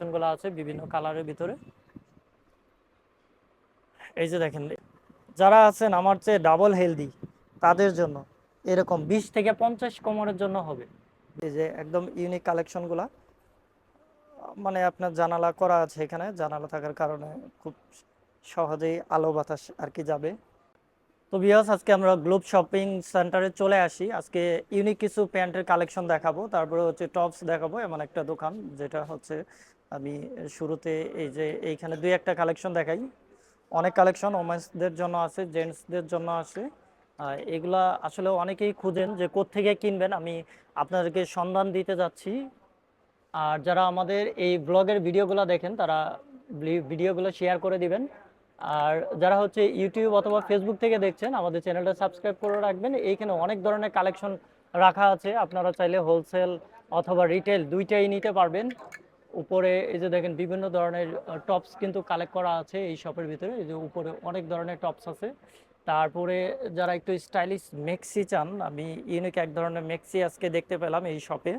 কালেকশনগুলো আছে বিভিন্ন কালারের ভিতরে। এই যে দেখেন, যারা আছেন আমার চেয়ে ডাবল হেলদি তাদের জন্য এরকম বিশ থেকে পঞ্চাশ কোমরের জন্য হবে। এই যে একদম ইউনিক কালেকশনগুলা মানে আপনার জানালা করা আছে এখানে, জানালা থাকার কারণে খুব সহজেই আলো বাতাস আর কি যাবে। তো বিয়াস আজকে আমরা গ্লোব শপিং সেন্টারে চলে আসি। আজকে ইউনিক কিছু প্যান্টের কালেকশন দেখাবো। তারপরে হচ্ছে টপস দেখাবো, এমন একটা দোকান, যেটা হচ্ছে আমি শুরুতে এই যে এইখানে দুই একটা কালেকশন দেখাই। অনেক কালেকশন, ওমেন্সদের জন্য আছে, জেন্টসদের জন্য আছে। এগুলা আসলে অনেকেই খুঁজেন যে কোত্থেকে কিনবেন। আমি আপনাদেরকে সন্ধান দিতে যাচ্ছি। আর যারা আমাদের এই ব্লগের ভিডিওগুলো দেখেন, তারা ভিডিওগুলো শেয়ার করে দিবেন। আর যারা হচ্ছে ইউটিউব অথবা ফেসবুক থেকে দেখছেন, আমাদের চ্যানেলটা সাবস্ক্রাইব করে রাখবেন। এইখানে অনেক ধরনের কালেকশন রাখা আছে। আপনারা চাইলে হোলসেল অথবা রিটেল দুইটাই নিতে পারবেন। উপরে এই যে দেখেন, বিভিন্ন ধরনের টপস কিন্তু কালেক্ট করা আছে এই শপের ভিতরে। এই যে উপরে অনেক ধরনের টপস আছে। তারপরে যারা একটু স্টাইলিশ মেক্সি চান, আমি ইউনিক এক ধরনের মেক্সি আজকে দেখতে পেলাম এই শপে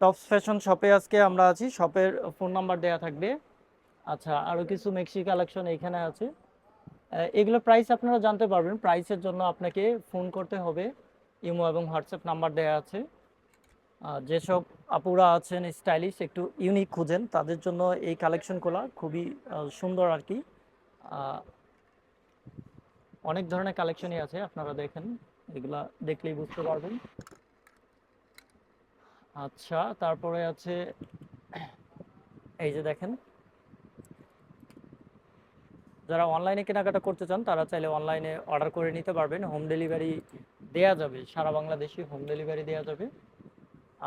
টপস ফ্যাশন শপে আজকে আমরা আছি। শপের ফোন নাম্বার দেওয়া থাকবে। আচ্ছা আরও কিছু মেক্সি কালেকশন এখানে আছে। এগুলো প্রাইস আপনারা জানতে পারবেন। প্রাইসের জন্য আপনাকে ফোন করতে হবে। ইমো এবং হোয়াটসঅ্যাপ নাম্বার দেওয়া আছে। যেসব আপুরা আছেন স্টাইলিশ একটু ইউনিক খুঁজেন, তাদের জন্য এই কালেকশনগুলো খুবই সুন্দর আর কি। অনেক ধরনের কালেকশনই আছে, আপনারা দেখেন। এগুলা দেখলেই বুঝতে পারবেন। আচ্ছা তারপরে আছে, এই যে দেখেন। যারা অনলাইনে কেনাকাটা করতে চান, তারা চাইলে অনলাইনে অর্ডার করে নিতে পারবেন। হোম ডেলিভারি দেয়া যাবে, সারা বাংলাদেশে হোম ডেলিভারি দেয়া যাবে।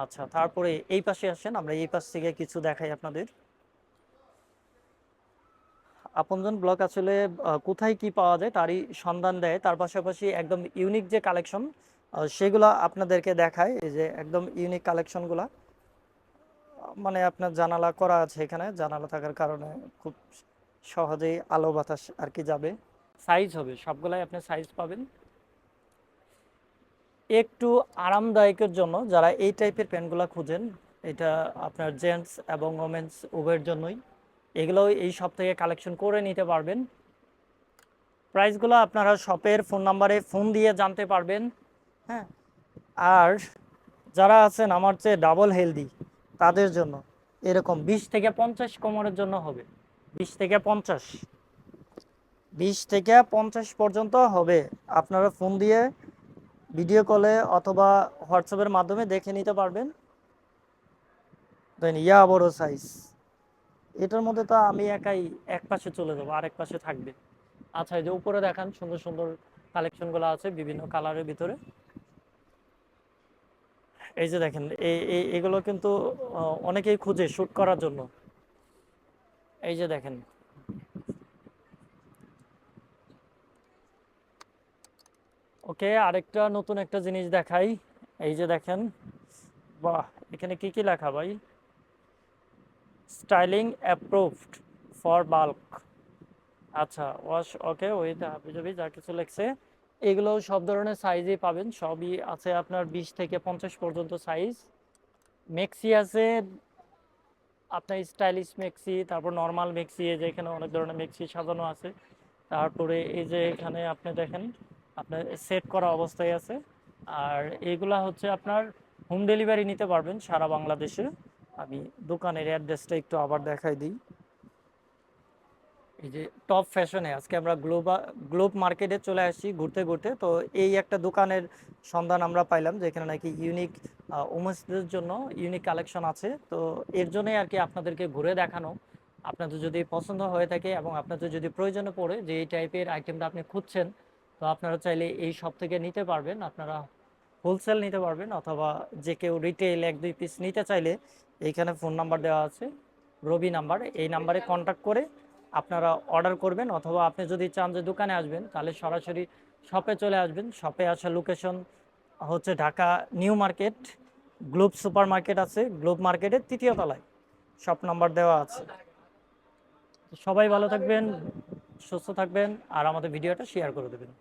আচ্ছা তারপরে এই পাশে আসেন, আমরা এই পাশ থেকে কিছু দেখাই আপনাদের। আপনজন ব্লক আসলে কোথায় কি পাওয়া যায় তারই সন্ধান দেয়। তার পাশাপাশি একদম ইউনিক যে কালেকশন সেগুলো আপনাদেরকে দেখায়। এই যে একদম ইউনিক কালেকশনগুলা মানে আপনার জানালা করা আছে এখানে, জানালা থাকার কারণে খুব সহজেই আলো বাতাস আর কি যাবে। সাইজ হবে, সবগুলাই আপনি সাইজ পাবেন। একটু আরামদায়কের জন্য যারা এই টাইপের প্যান্টগুলো খুঁজেন, এটা আপনার জেন্টস এবং ওমেন্স উভয়ের জন্যই। এগুলো এই সব থেকে কালেকশন করে নিতে পারবেন। প্রাইসগুলো আপনারা শপের ফোন নাম্বারে ফোন দিয়ে জানতে পারবেন। হ্যাঁ? আর যারা আছেন আমার চেয়ে ডাবল হেলদি তাদের জন্য এরকম বিশ থেকে পঞ্চাশ কোমরের জন্য হবে। বিশ থেকে পঞ্চাশ। বিশ থেকে পঞ্চাশ পর্যন্ত হবে। আপনারা ফোন দিয়ে ভিডিও কলে অথবা হোয়াটসঅ্যাপের মাধ্যমে দেখে নিতে পারবেন। দেন ইয়া বড় সাইজ এটার মধ্যে তো আমি একাই এক পাশে চলে যাব, আরেক পাশে থাকবে। আচ্ছা এই যে উপরে দেখান, সুন্দর সুন্দর কালেকশনগুলো আছে বিভিন্ন কালারের ভিতরে। এই যে দেখেন এই এগুলো কিন্তু অনেকেই খুঁজে শ্যুট করার জন্য। এই যে দেখেন। ওকে, আরেকটা নতুন একটা জিনিস দেখাই। এই যে দেখেন, বাহ, এখানে কি কি লেখা ভাই? Styling approved for bulk. আচ্ছা ওয়াশ, ওকে উইথ হাবিজাবি, যা কিছু লেখছে। এগুলো সব ধরনের সাইজই পাবেন, সবই আছে আপনার বিশ থেকে পঞ্চাশ পর্যন্ত সাইজ মেক্সি আছে আপনার স্টাইলিশ মেক্সি, তারপর নর্মাল মেক্সি, এই যে এখানে অনেক ধরনের মেক্সি সাজানো আছে। তারপরে এই যে এখানে আপনি দেখেন, আপনার সেট করা অবস্থায় আছে। আর এগুলা হচ্ছে আপনার হোম ডেলিভারি নিতে পারবেন সারা বাংলাদেশে। আমি দোকানের অ্যাড্রেসটা একটু আবার দেখাই দিই। এই যে টপ ফ্যাশনে আজকে আমরা গ্লোবা গ্লোব মার্কেটে চলে আসি ঘুরতে ঘুরতে। তো এই একটা দোকানের সন্ধান আমরা পাইলাম যেখানে নাকি ইউনিক উমেন্সদের জন্য ইউনিক কালেকশন আছে। তো এর জন্যই আর কি আপনাদেরকে ঘুরে দেখানো। আপনাদের যদি পছন্দ হয়ে থাকে এবং আপনাদের যদি প্রয়োজনে পড়ে যে এই টাইপের আইটেমটা আপনি খুঁজছেন, তো আপনারা চাইলে এই সব থেকে নিতে পারবেন। আপনারা হোলসেল নিতে পারবেন অথবা যে কেউ রিটেল এক, দুই পিস নিতে চাইলে এইখানে ফোন নাম্বার দেওয়া আছে, রবি নাম্বার এই নাম্বারে কন্ট্যাক্ট করে আপনারা অর্ডার করবেন অথবা আপনি যদি চান যে দোকানে আসবেন, তাহলে সরাসরি শপে চলে আসবেন। শপে আসা লোকেশন হচ্ছে Dhaka new market, globe super market আছে। গ্লোব মার্কেটের তৃতীয় তলায়। শপ নাম্বার দেওয়া আছে। সবাই ভালো থাকবেন, সুস্থ থাকবেন, আর আমাদের ভিডিওটা শেয়ার করে দেবেন।